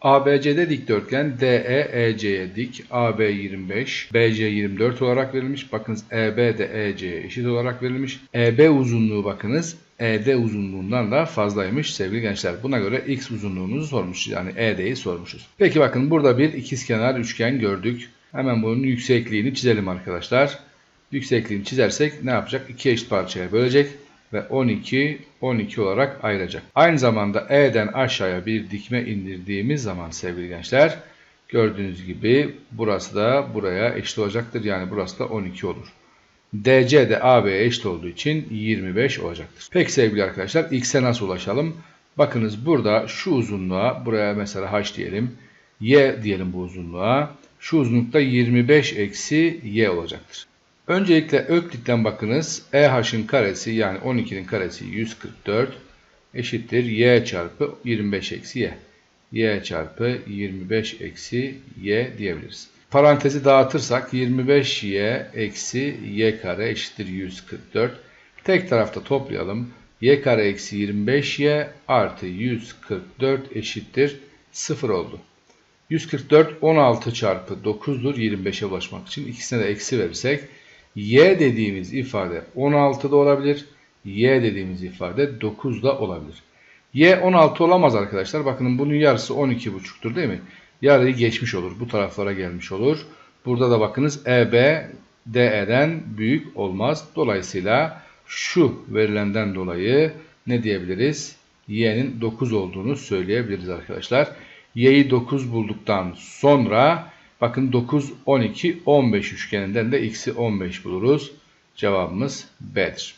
ABC'de dikdörtgen DE EC'ye dik, AB 25, BC 24 olarak verilmiş. Bakınız EB de EC'ye eşit olarak verilmiş. EB uzunluğu bakınız ED uzunluğundan da fazlaymış sevgili gençler. Buna göre X uzunluğumuzu sormuşuz. Yani ED'yi sormuşuz. Peki bakın burada bir ikizkenar üçgen gördük. Hemen bunun yüksekliğini çizelim arkadaşlar. Yüksekliğini çizersek ne yapacak? İki eşit parçaya bölecek ve 12 12 olarak ayıracak. Aynı zamanda E'den aşağıya bir dikme indirdiğimiz zaman sevgili gençler gördüğünüz gibi burası da buraya eşit olacaktır. Yani burası da 12 olur. DC de AB'ye eşit olduğu için 25 olacaktır. Peki sevgili arkadaşlar X'e nasıl ulaşalım? Bakınız burada şu uzunluğa buraya mesela H diyelim. Y diyelim bu uzunluğa. Şu uzunlukta 25 eksi Y olacaktır. Öncelikle Öklit'ten bakınız. EH'ın karesi yani 12'nin karesi 144 eşittir Y çarpı 25 eksi Y. Y çarpı 25 eksi Y diyebiliriz. Parantezi dağıtırsak 25Y eksi Y kare eşittir 144. Tek tarafta toplayalım. Y kare eksi 25Y artı 144 eşittir 0 oldu. 144 16 çarpı 9'dur 25'e ulaşmak için. İkisine de eksi verirsek y dediğimiz ifade 16 da olabilir. y dediğimiz ifade 9 da olabilir. y 16 olamaz arkadaşlar. Bakın bunun yarısı 12,5'tur değil mi? Yarıyı geçmiş olur. Bu taraflara gelmiş olur. Burada da bakınız EB DE'den büyük olmaz. Dolayısıyla şu verilenden dolayı ne diyebiliriz? y'nin 9 olduğunu söyleyebiliriz arkadaşlar. y'yi 9 bulduktan sonra bakın 9, 12, 15 üçgeninden de x'i 15 buluruz. Cevabımız B'dir.